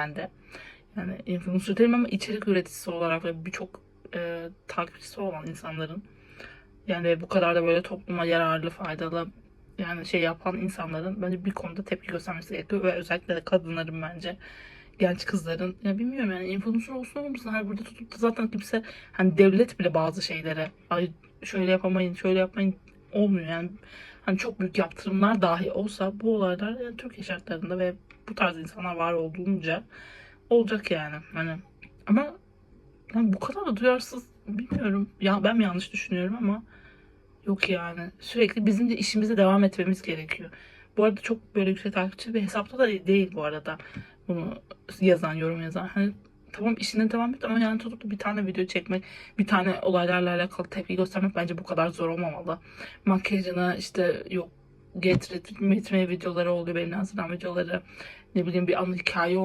ben de. Yani influencer değilim ama içerik üreticisi olarak ve birçok e, takipçisi olan insanların yani bu kadar da böyle topluma yararlı, faydalı yani şey yapan insanların bence bir konuda tepki göstermesi gerekiyor ve özellikle de kadınların bence genç kızların ya bilmiyorum yani influencer olsun olmasın hani burada tutup da zaten kimse hani devlet bile bazı şeylere ay şöyle yapamayın şöyle yapmayın. olmuyor yani hani çok büyük yaptırımlar dahi olsa bu olaylar yani Türkiye şartlarında ve bu tarz insanlar var olduğunca olacak yani. Hani ama yani bu kadar da duyarsız bilmiyorum. Ya ben mi yanlış düşünüyorum ama yok yani. Sürekli bizim de işimize devam etmemiz gerekiyor. Bu arada çok böyle yüksek takipçi bir hesapta da değil bu arada bunu yazan yorum yazan. Hani tamam işine devam et ama yani tutup bir tane video çekmek bir tane olaylarla alakalı tepki göstermek bence bu kadar zor olmamalı. Makyajına işte yok get retweet videoları oluyor benim hazırlanan videoları ne bileyim bir anı hikaye